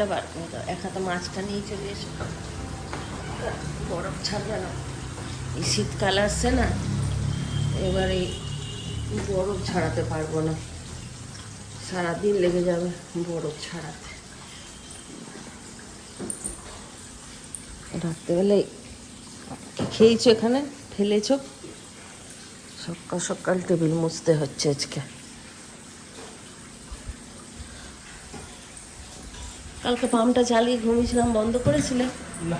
মাছটা বার করে দাও। এক হাতে মাছটা নিয়ে চলে এসো। বরফ ছাড়বে না। এই শীতকাল আসছে না, এবারে বরফ ছাড়াতে পারব না। সারাদিন লেগে যাবে বরফ ছাড়াতে। রাত্রেবেলায় খেয়েছো এখানে? ফেলেছো? সকাল সকাল টেবিল মুছতে হচ্ছে আজকে। কালকে পাম্পটা চালিয়ে ঘুমিয়েছিলাম বন্ধ করেছিলে? না।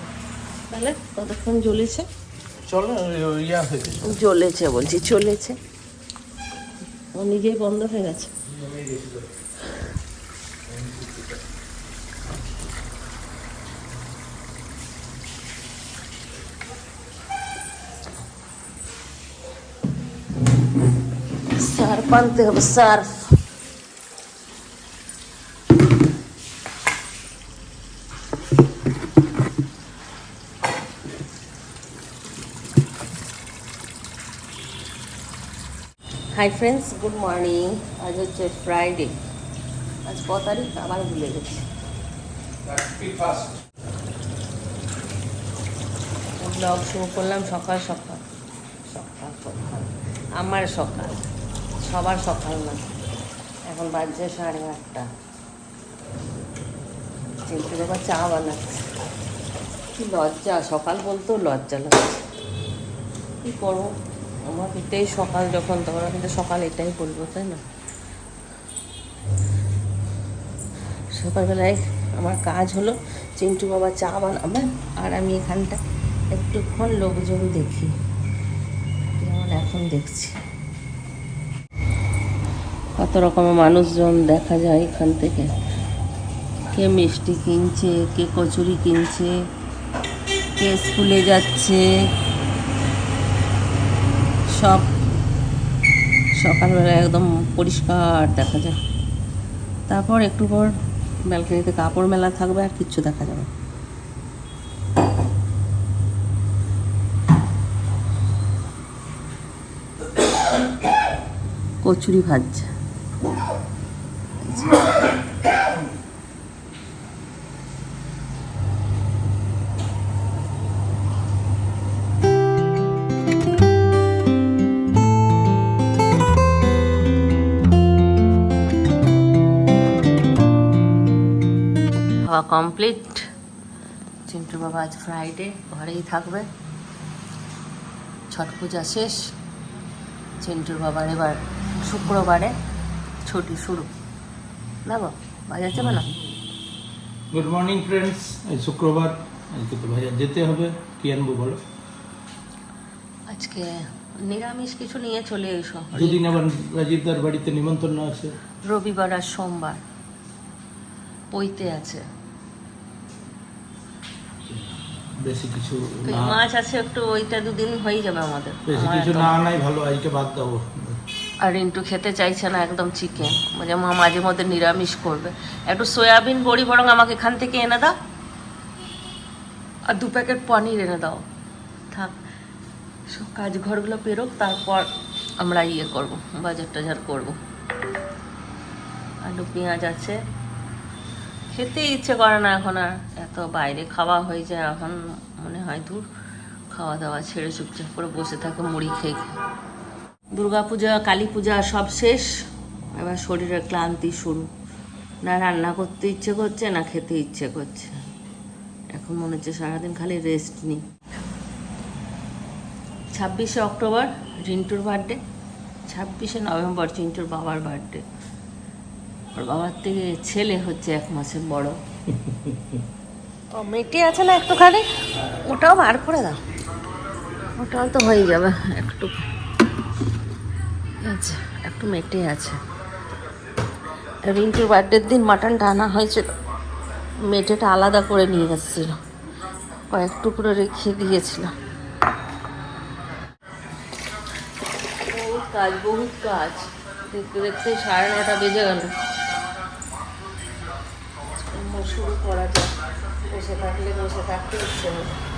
তাহলে কতক্ষণ জ্বলেছে? জ্বলেছে বলছি চলেছে। ও নিজেই বন্ধ হয়ে গেছে। সার্ফ আনতে হবে Surf. Hi friends good morning আজ হচ্ছে ফ্রাইডে আজ ক তারিখ? আবার ভুলে গেছি। ব্লগ শুরু করলাম সকাল সকাল। সকাল সকাল। আমার সকাল। সবার সকাল না। এখন বাজছে সাড়ে আটটা। চিন্টু বাবা চা বানাচ্ছে। কি লজ্জা, সকাল বলতেও লজ্জা লাগছে। কী করব? আমার এটাই সকাল যখন, তখন কিন্তু সকাল এটাই বলব, তাই না? সকালবেলায় আমার কাজ হলো চিন্টু বাবা চা বানাবে, আর আমি এখানটা একটুক্ষণ লোকজন দেখি যেমন এখন দেখছি। কত রকমের মানুষজন দেখা যায় এখান থেকে। কে মিষ্টি কিনছে, কে কচুরি কিনছে, কে স্কুলে যাচ্ছে সব সকালবেলা একদম পরিষ্কার দেখা যায় তারপর একটু পর ব্যালকনিতে কাপড় মেলা থাকবে আর কিচ্ছু দেখা যাবে। কচুরি ভাজছে খাওয়া কমপ্লিট চিন্টু বাবা আজ ফ্রাইডে ঘরেই থাকবে। ছট পূজা শেষ। চিন্টুর বাবার এবার শুক্রবারে ছুটি শুরু। না গো বাজার যাবে না? গুড মর্নিং ফ্রেন্ডস আজ শুক্রবার আজকে তো বাজার যেতে হবে। কি আনব বলো? আজকে নিরামিষ কিছু নিয়ে চলে এসো। দুদিন আবার রাজীবদার বাড়িতে নিমন্ত্রণ আছে। রবিবার আর সোমবার। পইতে আছে। বেশি কিছু মাছ আছে একটু ওইটা দুদিন হয়ে যাবে আমাদের। বেশি কিছু না আনাই ভালো আজকে বাদ দাও। আর রিন্টু খেতে চাইছে না একদম চিকেন বলে মা মাঝে মধ্যে নিরামিষ করবে। একটু সয়াবিন বড়ি বরং আমাকে এখান থেকে এনে দাও। আর দু প্যাকেট পনির এনে দাও। থাক সব কাজ ঘরগুলো পেরোক তারপর আমরা ইয়ে করব বাজার টাজার করব। আলু পেঁয়াজ আছে। খেতে ইচ্ছে করে না এখন আর। এত বাইরে খাওয়া হয়ে যায়, এখন মনে হয় দূর খাওয়া দাওয়া ছেড়ে চুপচাপ করে বসে থাকে, মুড়ি খেয়ে দুর্গা পূজা কালী পূজা সব শেষ, এবার শরীরের ক্লান্তি শুরু। না রান্না করতে ইচ্ছে করছে, না খেতে ইচ্ছে করছে। এখন মনে হচ্ছে সারাদিন খালি রেস্ট নিই। ছাব্বিশে অক্টোবর, রিন্টুর বার্থডে ছাব্বিশে নভেম্বর চিন্টুর বাবার বার্থডে ওর বাবার থেকে ছেলে হচ্ছে এক মাসের বড়। ও মেটে আছে না একটুখানি? ওটাও বার করে দাও। ওটাও তো হয়ে যাবে, একটু। আচ্ছা একটু মেটে আছে। রিন্টুর বার্থডের দিন মাটনটা আনা হয়েছিল। মেটেটা আলাদা করে নিয়ে এসেছিল কয়েক টুকরো রেখে দিয়েছিল। কাজ, বহুত কাজ। দেখতে দেখতে সাড়ে নটা বেজে গেল। শুরু করা যায় বসে থাকলে বসে থাকতে ইচ্ছে হবে।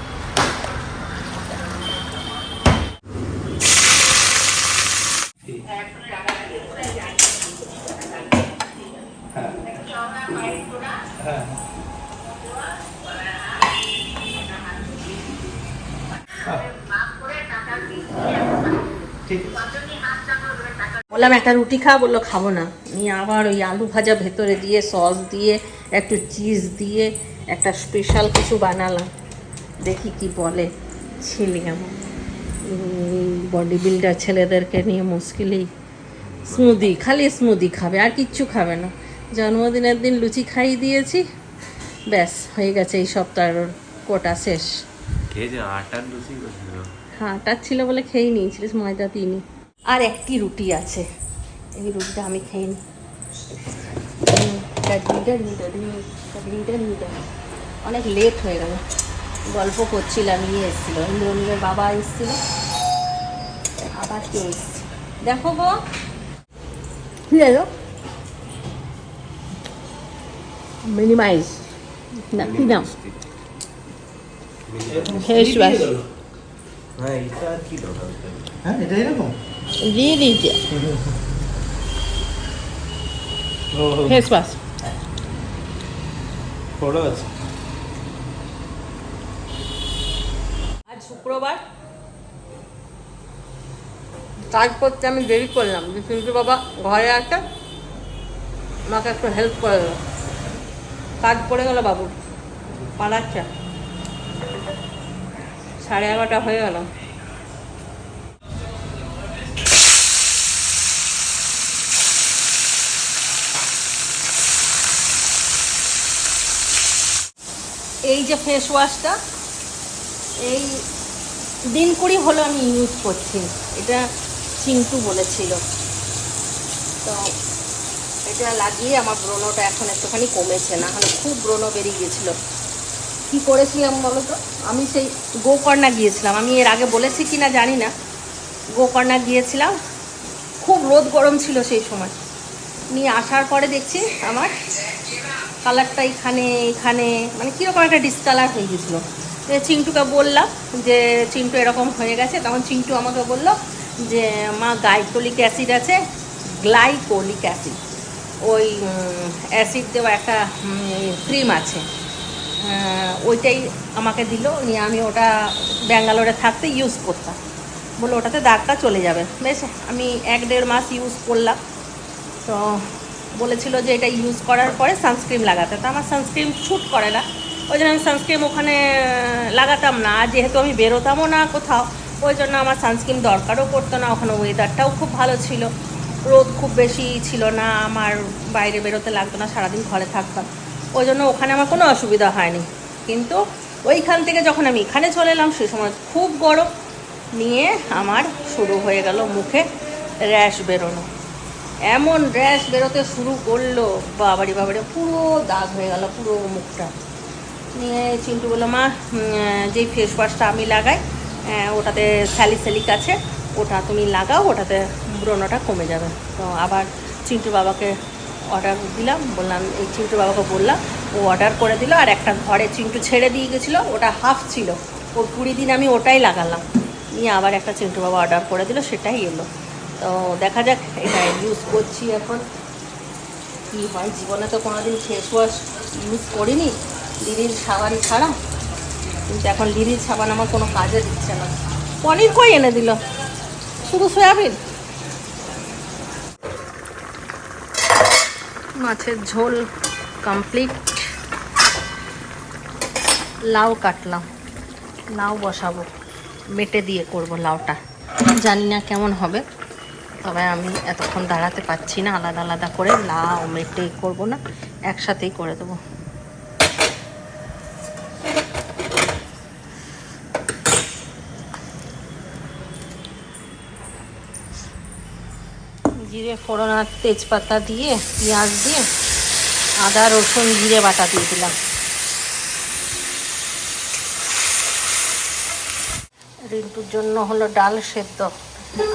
বললাম একটা রুটি খা। বলল খাব না। নিয়ে আবার ওই আলু ভাজা ভেতরে দিয়ে সস দিয়ে একটু চিজ দিয়ে একটা স্পেশাল কিছু বানালাম। দেখি কি বলে ছেলে আমার। বডি বিল্ডার ছেলেদেরকে নিয়ে মুশকিলেই। স্মুদি খালি স্মুদি খাবে আর কিচ্ছু খাবে না। জন্মদিনের দিন লুচি খাইয়ে দিয়েছি। ব্যাস হয়ে গেছে এই সপ্তাহের কোটা শেষ। খেয়েছে আটার লুচি হ্যাঁ আটার ছিল বলে খেয়ে নিয়েছিলিস ময়দা দিইনি। আর একটি রুটি আছে। এই রুটিটা আমি খেয়ে নিই। অনেক লেট হয়ে গেল। গল্প করছিলাম ইয়ে এসেছিল। ইন্দ্রনীলের বাবা এসেছিল। আবার কে এসছে? দেখো গো। এলো মিনিমাইজ না কি নাম? ফেস ওয়াশ হ্যাঁ এটা কি দরকার? হ্যাঁ এটা এরকম। দিয়ে দিয়েছে ও ফেস ওয়াশ আজ শুক্রবার কাজ করতে আমি দেরি করলাম যে কিন্তু বাবা ঘরে আছে আমাকে একটু হেল্প করে কাজ পড়ে গেল বাবুর পালাচ্ছে সাড়ে এগারোটা হয়ে গেল এই যে ফেস ওয়াশটা এই দিন কুড়ি হলো আমি ইউজ করছি। এটা চিন্টু বলেছিল। তো এটা লাগিয়ে আমার ব্রণটা এখন একটুখানি কমেছে, না হলে খুব ব্রণ বেরিয়ে গেছিল কি করেছিলাম বলো তো? আমি সেই গোকর্ণা গিয়েছিলাম। আমি এর আগে বলেছি কি না জানি না। গোকর্ণা গিয়েছিলাম। খুব রোদ গরম ছিল সেই সময়। নিয়ে আসার পরে দেখছি আমার কালারটা এখানে এখানে মানে কীরকম একটা ডিসকালার হয়ে গেছিল চিন্টুকে বললাম যে, চিন্টু এরকম হয়ে গেছে। তখন চিন্টু আমাকে বলল যে, মা, গাইকোলিক অ্যাসিড আছে, গ্লাইকোলিক অ্যাসিড। ওই অ্যাসিড দেওয়া একটা ক্রিম আছে। ওইটাই আমাকে দিল। নিয়ে আমি ওটা ব্যাঙ্গালোরে থাকতে ইউজ করতাম। বলে ওটাতে দাগটা চলে যাবে। বেশ, আমি এক দেড় মাস ইউজ করলাম। তো বলেছিল যে এটা ইউজ করার পরে সানস্ক্রিন লাগাতে। তো আমার সানস্ক্রিন শ্যুট করে না। ওই জন্য আমি সানস্ক্রিন ওখানে লাগাতাম না। আর যেহেতু আমি বেরোতামও না কোথাও, ওই জন্য আমার সানস্ক্রিন দরকারও পড়তো না। ওখানে ওয়েদারটাও খুব ভালো ছিল। রোদ খুব বেশি ছিল না। আমার বাইরে বেরোতে লাগতো না, সারাদিন ঘরে থাকতাম। ওই জন্য ওখানে আমার কোনো অসুবিধা হয়নি। কিন্তু ওইখান থেকে যখন আমি এখানে চলে এলাম, সে সময় খুব গরম। নিয়ে আমার শুরু হয়ে গেল মুখে র্যাশ বেরোনো। এমন র্যাশ বেরোতে শুরু করল। বাবারি বাবারি, পুরো দাগ হয়ে গেল, পুরো মুখটা। নিয়ে চিন্টু বলল, মা যেই ফেস ওয়াশটা আমি লাগাই ওটাতে স্যালিসেলিক আছে, ওটা তুমি লাগাও, ওটাতে ব্রণটা কমে যাবে। তো আবার চিন্টু বাবাকে অর্ডার দিলাম, বললাম, এই চিন্টু বাবাকে বললাম, ও অর্ডার করে দিল, আর একটা ঘরে চিন্টু ছেড়ে দিয়ে গেছিল, ওটা হাফ ছিল। ও কুড়ি দিন আমি ওটাই লাগালাম। নিয়ে আবার একটা চিন্টু বাবা অর্ডার করে দিল, সেটাই এলো। তো দেখা যাক, এটা ইউজ করছি এখন। কি হয়? জীবনে তো কোনোদিন ফেস ওয়াশ ইউজ করিনি। লিরির সাবানই ছাড়া। কিন্তু এখন লিরির সাবান আমার কোনো কাজে দিচ্ছে না। পনির কই এনে দিল? শুধু সয়াবিন? মাছের ঝোল কমপ্লিট লাউ কাটলাম। লাউ বসাবো। মেটে দিয়ে করব লাউটা। জানি না কেমন হবে। তবে আমি এতক্ষণ দাঁড়াতে পারছি না, আলাদা আলাদা করে। লাউ মেটে করব না, একসাথেই করে দেবো। জিরে ফোড়ন আর তেজপাতা দিয়ে, পেঁয়াজ দিয়ে, আদা, রসুন, জিরে বাটা দিয়ে দিলাম। রিন্টুর জন্য হলো ডাল সেদ্ধ।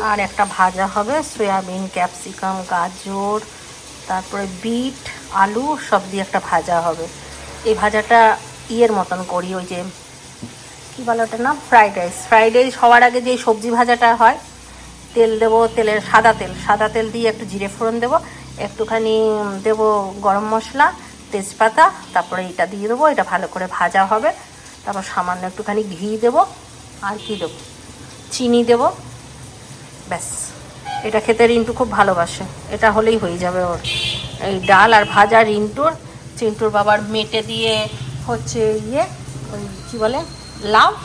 আর একটা ভাজা হবে সয়াবিন, ক্যাপসিকাম, গাজর, তারপরে বিট, আলু, সব দিয়ে একটা ভাজা হবে। এই ভাজাটা ইয়ের মতন করি, ওই যে কী বলে ওটার নাম? Fried rice. ফ্রাইড রাইস হওয়ার আগে যে সবজি ভাজাটা হয়, তেল দেবো, তেলের সাদা তেল। সাদা তেল দিয়ে একটু জিরে ফোড়ন দেবো, একটুখানি দেবো গরম মশলা, তেজপাতা, তারপরে এটা দিয়ে দেবো, এটা ভালো করে ভাজা হবে। তারপর সামান্য একটুখানি ঘি দেবো, আর কি দেবো? চিনি দেবো ব্যাস। এটা খেতে রিন্টু খুব ভালোবাসে। এটা হলেই হয়ে যাবে ওর। এই ডাল আর ভাজা রিন্টুর। চিন্টুর বাবার মেটে দিয়ে হচ্ছে ইয়ে ওই কী বলে, লাউ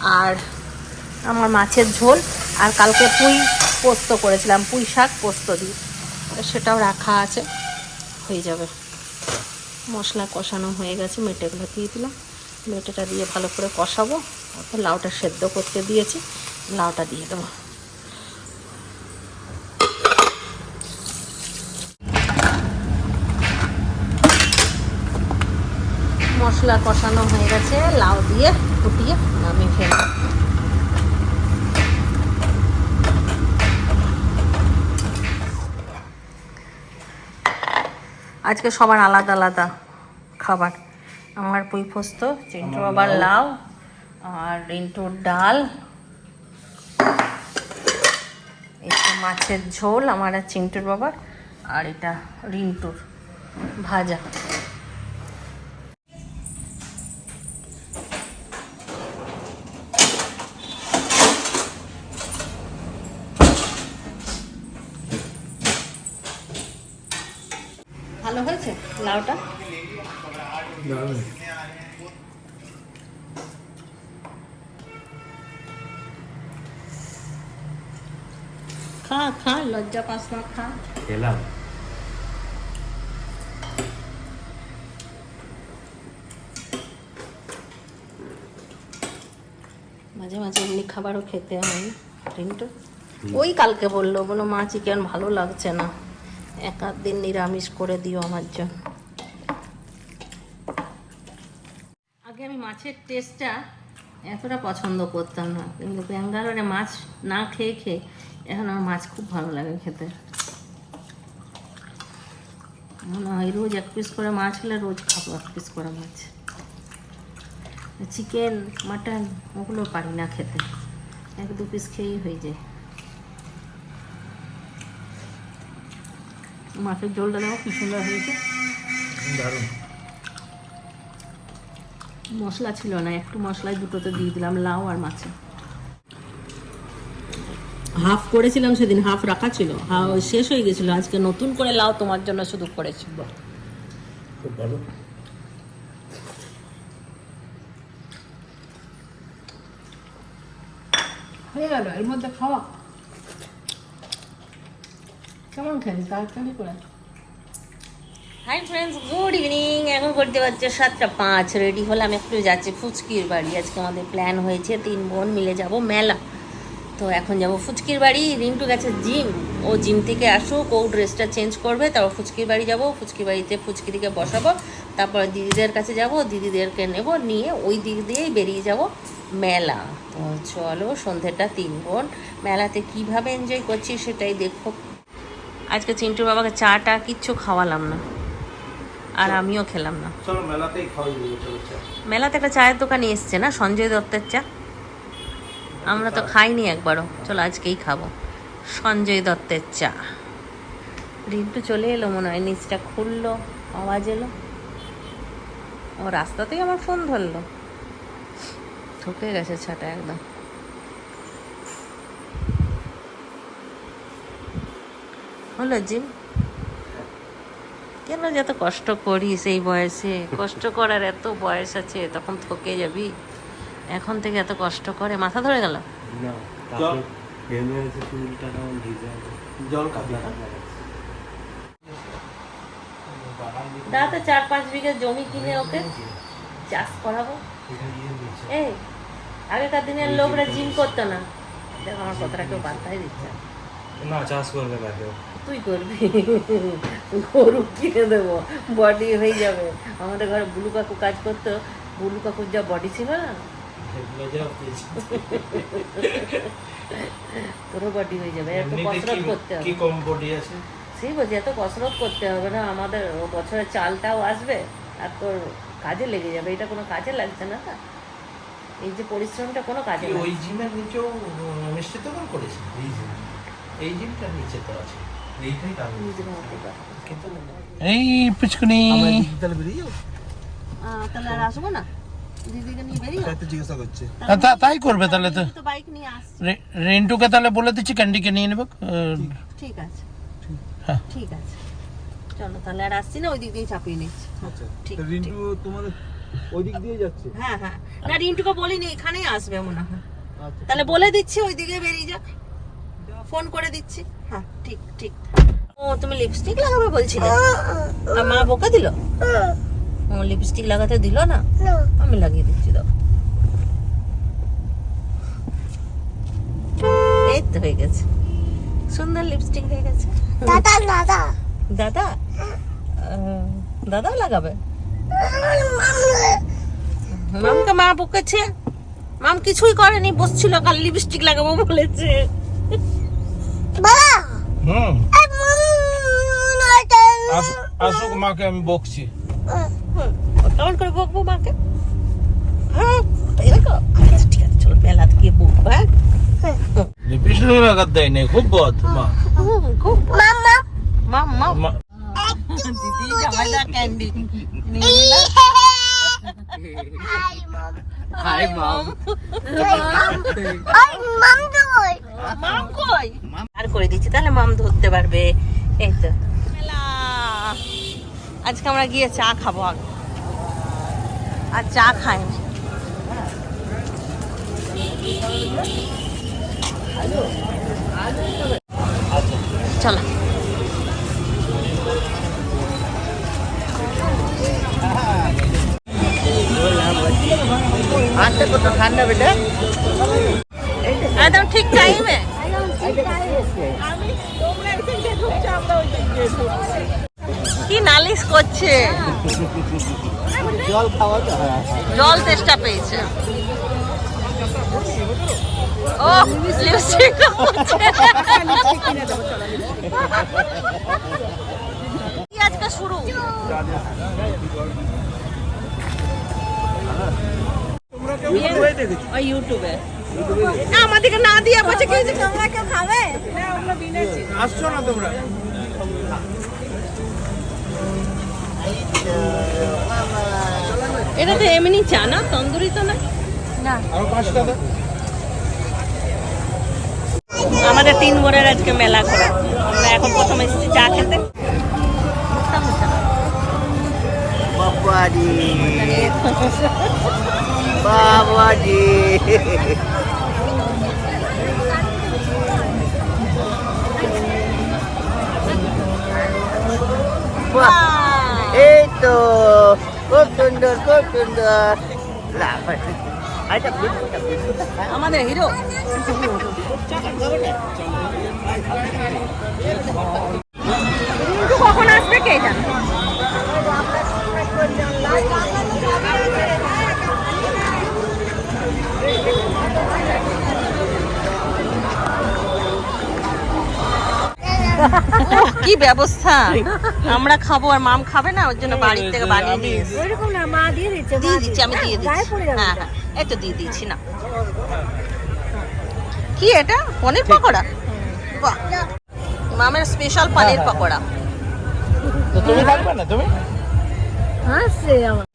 আর আমার মাছের ঝোল। আর কালকে পুঁই পোস্ত করেছিলাম, পুঁই শাক পোস্ত দিয়ে। সেটাও রাখা আছে। হয়ে যাবে। মশলা কষানো হয়ে গেছে, মেটেগুলো দিয়ে দিলাম। মেটেটা দিয়ে ভালো করে কষাবো। লাউটা সেদ্ধ করতে দিয়েছি। লাউটা দিয়ে দেবো। মশলা কষানো হয়ে গেছে লাউ দিয়ে ফুটিয়ে নামিয়ে ফেলব আজকে সবার আলাদা আলাদা খাবার। আমার পুঁই পোস্ত চিন্টু আবার লাউ। আর রিন্টুর ডাল। এটা মাছের ঝোল আমার চিন্টুর বাবার আর এটা রিন্টুর ভাজা। লাউটা। খা খা লজ্জা পাস না খা। খেলাম। মাঝে মাঝে এমনি খাবারও খেতে হয় রিন্টু ওই কালকে বলল বলো মা চিকেন ভালো লাগছে না। এক দিন নিরামিষ করে দিও আমার জন্য আগে আমি মাছের টেস্টটা এতটা পছন্দ করতাম না। কিন্তু ব্যাঙ্গালোরে মাছ না খেয়ে খেয়ে এখন আমার মাছ খুব ভালো লাগে খেতে। মনে হয় রোজ এক পিস করে মাছ হলে রোজ খাব এক পিস করে মাছ। চিকেন মাটন ওগুলো পারি না খেতে। এক দু পিস খেয়েই হয়ে যায়। মাছের ঝোলটা দেখো কি সুন্দর হয়েছে। দারুণ। মশলা ছিল না একটু মশলায় দুটোতে দিয়ে দিলাম লাউ আর মাছে। হাফ করেছিলাম সেদিন হাফ রাখা ছিল। শেষ হয়ে গেছিল। আজকে নতুন করে লাউ তোমার জন্য শুধু করেছি। খুব ভালো। হয়ে গেল এর মধ্যে খাওয়া। কেমন খেলি? তাড়াতাড়ি করে। হাই ফ্রেন্ডস গুড ইভিনিং এখন করতে পারছে সাতটা পাঁচ। রেডি হলাম একটু যাচ্ছি ফুচকির বাড়ি। আজকে আমাদের প্ল্যান হয়েছে তিন বোন মিলে যাব মেলা। তো এখন যাব ফুচকির বাড়ি। রিন্টু গেছে জিম। ও জিম থেকে আসুক, ও ড্রেসটা চেঞ্জ করবে, তারপর ফুচকির বাড়ি যাব। ফুচকির বাড়িতে ফুচকিদিকে বসাবো। তারপর দিদিদের কাছে যাব, দিদিদেরকে নেব, নিয়ে ওই দিক দিয়েই বেরিয়ে যাব মেলা। তো চলো সন্ধ্যেটা তিন বোন। মেলাতে কীভাবে এনজয় করছি সেটাই দেখো। আজকে চিন্টুর বাবাকে চাটা কিচ্ছু খাওয়ালাম না। আর আমিও খেলাম না। চলো মেলাতেই খাওয়াই মেলাতে একটা চায়ের দোকানে এসছে না সঞ্জয় দত্তের চা। আমরা তো খাইনি একবারও। চলো আজকেই খাব। সঞ্জয় দত্তের চা। রিন্টু চলে এলো মনে হয় নিচটা খুললো আওয়াজ এলো। ও রাস্তাতেই আমার ফোন ধরলো। ঠকে গেছে ছাটা একদম। হলো জিম? কেন যে এত কষ্ট করিস এই বয়সে? কষ্ট করার এত বয়স আছে তখন থকে যাবি। এখন থেকে এত কষ্ট করে মাথা ধরে গেল? দাদা তো চার পাঁচ বিঘা জমি কিনে ওকে চাষ করাবো? এই আগেকার দিনের লোকরা জিম করতো না। দেখ আমার কথাটা কেউ বার্তাই দিচ্ছে না। চাষ করবে না কেউ। তুই করবি? গরু কিনে দেবো বডি হয়ে যাবে। আমাদের ঘরে বুলু কাকু কাজ করতো বুলু কাকুর যা বডি ছিল না? তোরও বডি হয়ে যাবে এত কসরত করতে হবে। কি কম বডি আছে? সেই বলছি এত কসরত করতে হবে না আমাদের ও বছরে চালটাও আসবে আর তোর কাজে লেগে যাবে। এটা কোনো কাজে লাগছে না না? এই যে পরিশ্রমটা কোনো কাজে ওই জিমের নিচেও উম, মিষ্টি দোকান করেছে এই জিম এই জিমটার নিচে তো আছে। এই পিছকুনি তাহলে আর আসব না? দিদিকে নিয়ে বেরিয়ে? তা- তা- তাই করবে তাহলে তো। রেন্টুকে তাহলে বলে দিচ্ছি ক্যান্ডিকে নিয়ে নেবে। ঠিক আছে। হ্যাঁ। ঠিক আছে। চলো তাহলে আর আসছি না ওই দিক দিয়ে চাপিয়ে নিচ্ছি। ঠিক ঠিক। তোমাদের ওই দিক দিয়ে যাচ্ছে? হ্যাঁ হ্যাঁ। না রিন্টুকে বলিনি এখানেই আসবে মনে হয়। তাহলে বলে দিচ্ছি ওই দিকে বেরিয়ে যাক। ফোন করে দিচ্ছি। হ্যাঁ। ঠিক ঠিক। ও তুমি লিপস্টিক লাগাবে বলছিলে? আর মা বোকা দিল? ও লিপস্টিক লাগাতে দিল না? আমি লাগিয়ে দিচ্ছি দাও। এই তো হয়ে গেছে। সুন্দর লিপস্টিক হয়ে গেছে। দাদা দাদা। দাদা? দাদাও লাগাবে? মামকে মা বকেছে। মাম কিছুই করেনি বসছিল কাল লিপস্টিক লাগাবো বলেছে। বাবা। হুম। আসুক মাকে আমি বকছি। কেমন করে বকবো মাকে? হ্যাঁ ঠিক আছে চলো বেলা গিয়ে বকবো হ্যাঁ? লিপস্টিক লাগাত দেয় নাই খুব বদ মা। খুব মামা মাম। মাম মা- দিদি জামাইদা ক্যান্ডি। হাই মাম। ওই মাম দই মাম কই? করে দিচ্ছি, তাহলে মাম ধরতে পারবে। এই তো। আজকে আমরা গিয়ে চা খাব আগে। আর চা খাইনি। চলো। আচ্ছা কত ঠান্ডা বেটা একদম ঠিক টাইমে কি নালিশ করছে? জল খাওয়া হ্যাঁ জল তেষ্টা পেয়েছে। ও লিপস্টিক আজকে শুরু? ইউটিউবে না, আমাদেরকে না দিয়ে বলছে কি তোমরা কেউ খাবে? আসছো না তোমরা? এটা তো এমনি চা না? তন্দুরি তো না? আমাদের তিন বোনের আজকে মেলা করা। আমরা এখন প্রথম এসেছি চা খেতে। বাবাজি। বাবাজি। এই তো খুব সুন্দর খুব সুন্দর। আমাদের হিরো। কখন আসবে কে জানে? কি ব্যবস্থা। আমরা খাব আর মাম খাবে না ওর জন্য বাড়ির থেকে বানিয়ে নিয়ে ওইরকম না মা দিয়ে দিচ্ছে দিয়ে দিচ্ছি আমি দিয়ে দিচ্ছি। হ্যাঁ হ্যাঁ এই তো দিয়ে দিচ্ছি না। কি এটা? পনির পকোড়া? বাহ। মামের স্পেশাল পনির পকোড়া। তো তুমি থাকবে না তুমি? হাসছে আমার।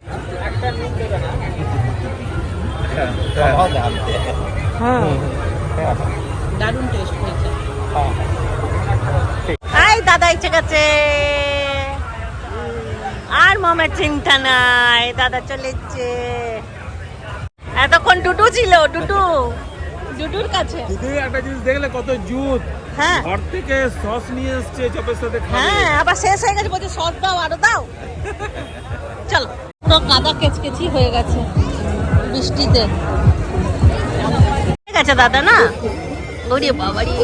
দারুণ টেস্ট হয়েছে। এই দাদা এসে গেছে আর মামের চিন্তা নাই দাদা চলে এসছে। এতক্ষণ টুটু ছিল টুটু। টুটুর কাছে। তুই একটা জিনিস দেখলে কত জুত হ্যাঁ। ঘর থেকে সস নিয়ে এসছে চপের সাথে হ্যাঁ আবার শেষ হয়ে গেছে বলছে সস দাও আরও দাও। চলো। তো কাদা কেচকেচি হয়ে গেছে বৃষ্টিতে। হয়ে গেছে দাদা না? ওরে বাবারি।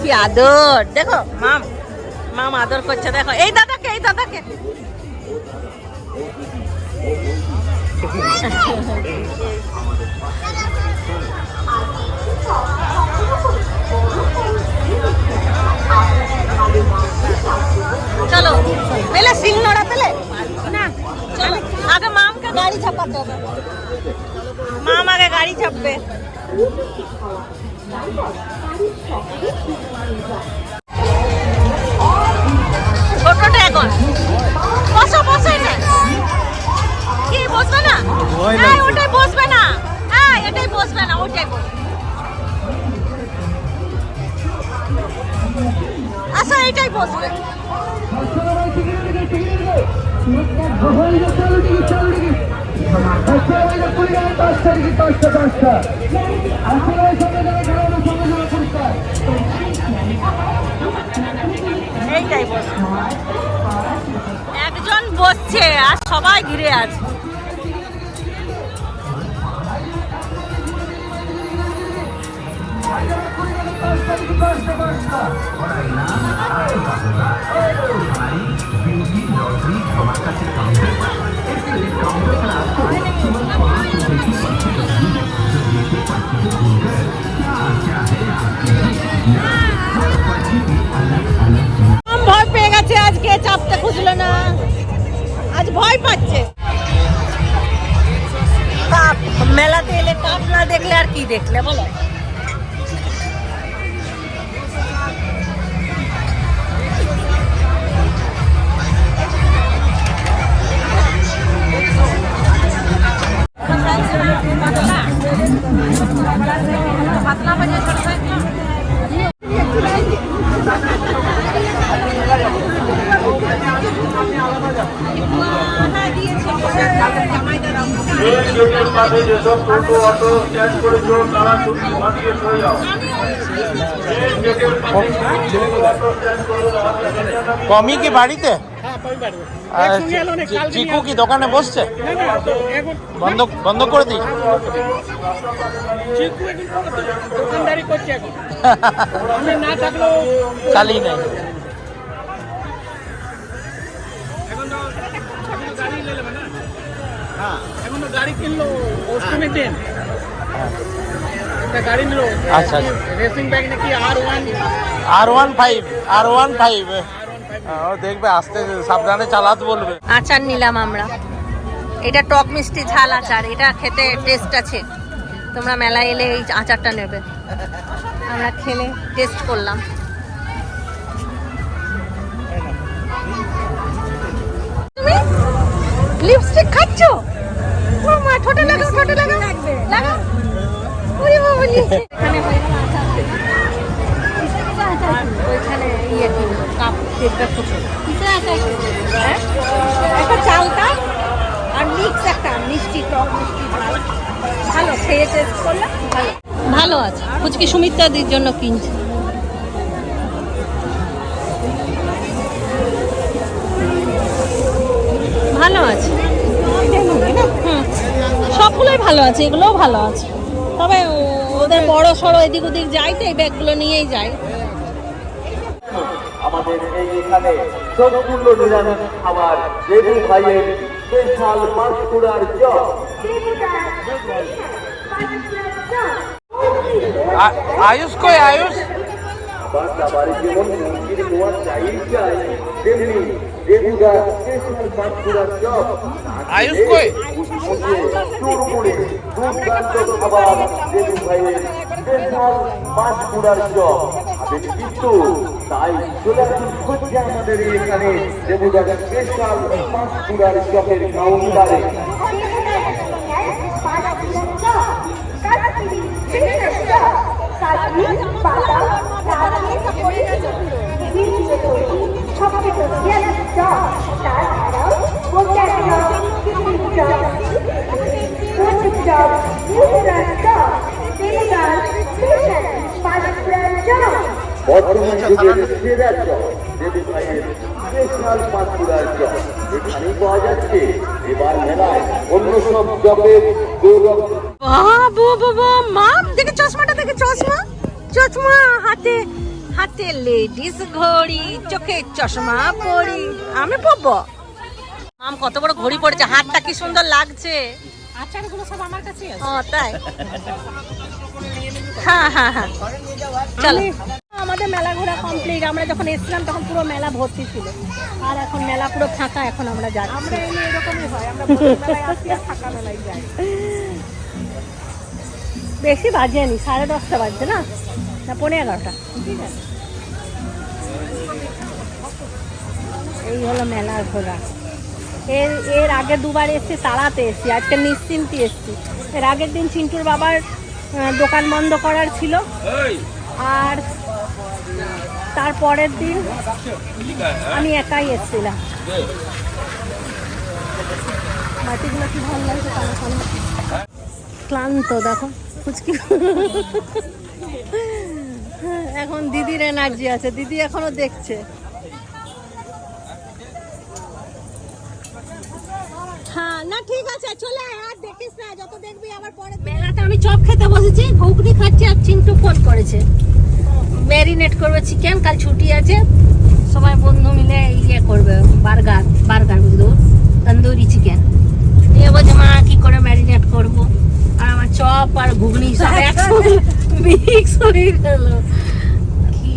কি আদর। দেখো মাম মাম আদর করছে দেখো। এই দাদাকে এই দাদাকে চলো, পেলে সিং নোড়া পেলে? না, চলো, আগে মামকে গাড়ি চাপাতে হবে। মাম আগে গাড়ি চাপবে এইটাই একজন বসছে আর সবাই ঘিরে আছে। ভয় পেয়ে গেছে, আজকে চাপতে খুঁজলো না। আজ ভয় পাচ্ছে। মেলাতে এলে কাপ না দেখলে আর কি দেখলে বলো? কমি কি বাড়িতে? চিকু কি দোকানে বসছে? বন্ধ বন্ধ করে দিই। চালিয়ে নেই হ্যাঁ এখন তো গাড়ি কিনলো ওস্টিমের আচ্ছা, R one five R one five দেখবে আস্তে সাবধানে চালাতে বলবে। আচার নিলাম আমরা। এটা টক মিষ্টি ঝাল আচার এটা খেতে টেস্ট আছে। তোমরা মেলায় এলে এই আচারটা নেবে। আমরা খেলে টেস্ট করলাম। তুমি লিপস্টিক খাচ্ছ? ও মা ঠোঁটে লাগাও ঠোঁটে লাগাও। লাগাও। ওইখানে ইয়ে কাপ দেড়টা ফুটো। হ্যাঁ? একটা চালটা আর মিক্স একটা মিষ্টি টক মিষ্টি ঝাল। ভালো খেয়ে টেস্ট করলাম ভালো। ভালো আছে। ফুচকি সুমিত্রাদির জন্য কিনছি। ভালো আছে। সবগুলোই ভালো আছে এগুলোও ভালো আছে। তবে ও- ওদের বড় সড়ো এদিক ওদিক যায় তো এই ব্যাগগুলো নিয়েই যায়। আমাদের এই এখানে সম্পূর্ণ নিরামিষ খাবার দেবু ভাইয়ের স্পেশাল পাঁশকুড়ার আয়ুষ কই আয়ুষ? বাসা বাড়ি যেমন মুরগির নোয়া চাই চাই তেমনি দেবুদার স্পেশাল পাঁশকুড়ার চপ আয়ুষ কই? চুরমুড়ি পাঁশকুড়ার চপ কিন্তু তাই আমাদের এখানে দেবুদার স্পেশাল পাঁশকুড়ার চপের কাউন্টারে বর্তমান যুগের সেরা চপ দেবী স্পেশাল পাঁচকুড়ার চপ এখানেই পাওয়া যাচ্ছে এবার মেলায় অন্য সব চপের গৌরব। বাবু বাবা হাতে লেডিস ঘড়ি চোখে চশমা পরি আমি পরবো। মাম কত বড় ঘড়ি পড়েছে হাতটা কি সুন্দর লাগছে? আচারগুলো সব আমার কাছে ও তাই? হ্যাঁ হ্যাঁ হ্যাঁ চলো। আমাদের মেলা ঘোরা কমপ্লিট আমরা যখন এসেছিলাম তখন পুরো মেলা ভর্তি ছিল। আর এখন মেলা পুরো ফাঁকা এখন আমরা যাচ্ছি। আমরা এরকমই হয় আমরা ফাঁকা মেলায় যাই। বেশি বাজেনি সাড়ে দশটা বাজছে না? না পনেরো এগারোটা। ঠিক আছে। এই হলো মেলার ঘোরা এর এর আগে দুবার এসেছি তাড়াতে এসেছি আজকে নিশ্চিন্তি এসেছি। এর আগের দিন চিন্টুর বাবার দোকান বন্ধ করার ছিল। আর তারপরের দিন আমি একাই এসেছিলাম। মাটিগুলো কি ভালো লাগছে কালো কালো ক্লান্ত দেখো ফুচকি। এখন দিদির এনার্জি আছে দিদি এখনও দেখছে। হ্যাঁ না, ঠিক আছে, চলে আয় দেখিস না, যত দেখবি আবার পরে মেলাতে আমি চপ খেতে বসেছি, ঘুগনি খাচ্ছি আর চিন্টু ফোন করেছে। ম্যারিনেট করবে চিকেন কাল ছুটি আছে, সবাই বন্ধু মিলে ইয়ে করবে, বার্গার বার্গার বুঝলো, তন্দুরি চিকেন নিয়ে বলছে, মা, কি করে ম্যারিনেট করব? আর আমার চপ আর ঘুগনি সব মিক্স হয়ে গেল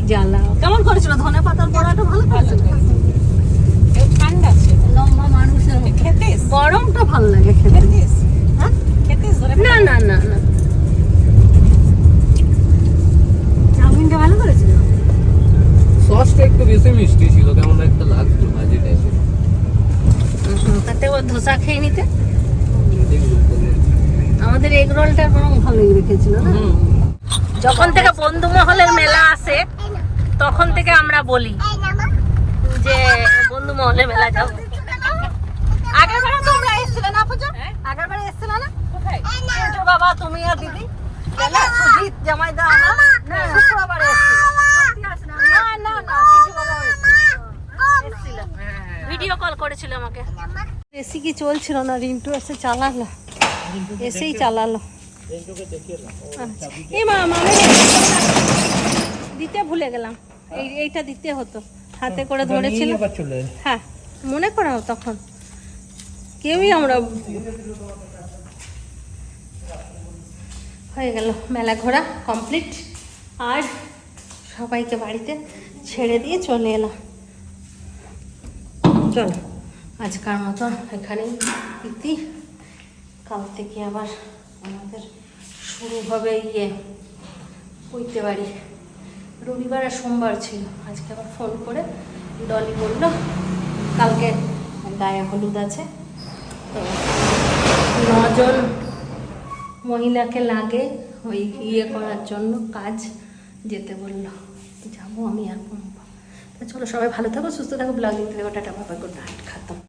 জ্বালা। কেমন করেছিল? ধনে পাতার বড়াটা ভালো করেছিল ঠান্ডা ছিল লম্বা মানুষের মতো। খেতে গরমটা ভালো লাগে খেতে। হ্যাঁ? না না না না। চাউমিনটা ভালো করেছিল সসটা একটু বেশি মিষ্টি ছিল কেমন একটা লাগতো মাঝে টাইপের তাতে ও ধোসা খেয়ে নিতে। আমাদের এগ রোলটা বরং ভালোই রেখেছিল না? যখন থেকে বন্ধু মহলের মেলা আসে তখন থেকে আমরা বলি যে বন্ধু মহলের মেলা যাব আগের বারে তোমরা এসেছিলে না পুজো আগের বারে এসেছিলে চিন্টুর বাবা তুমি আর দিদি। সুজিত জামাই দা আমরা না শুক্রবারে না? না না চিন্টু বাবা এসেছিল। ভিডিও কল করেছিল আমাকে। বেশি কি চলছিল না? রিন্টু এসে চালালো। এসেই চালালো। আচ্ছা। এই মা দিতে ভুলে গেলাম। এই এইটা দিতে হতো। হাতে করে ধরেছিল। হ্যাঁ মনে করাও তখন। কেউই আমরা হয়ে গেল মেলা ঘোরা কমপ্লিট আর সবাইকে বাড়িতে ছেড়ে দিয়ে চলে এলাম। চলো, আজকার মতো এখানেই ইতি কাল থেকে আবার আমাদের শুরু হবে ইয়ে উইতে বাড়ি? রবিবার আর সোমবার ছিল। আজকে আবার ফোন করে ডলি বলল, কালকে গায়ে হলুদ আছে। তো নজন মহিলাকে লাগে ওই ইয়ে করার জন্য কাজ, যেতে বলল। যাব আমি এখন। চলো সবাই ভালো থাকো, সুস্থ থাকো, ব্লগ দেখতে থাকো, টাটা বাবা গুড নাইট, খাতাম।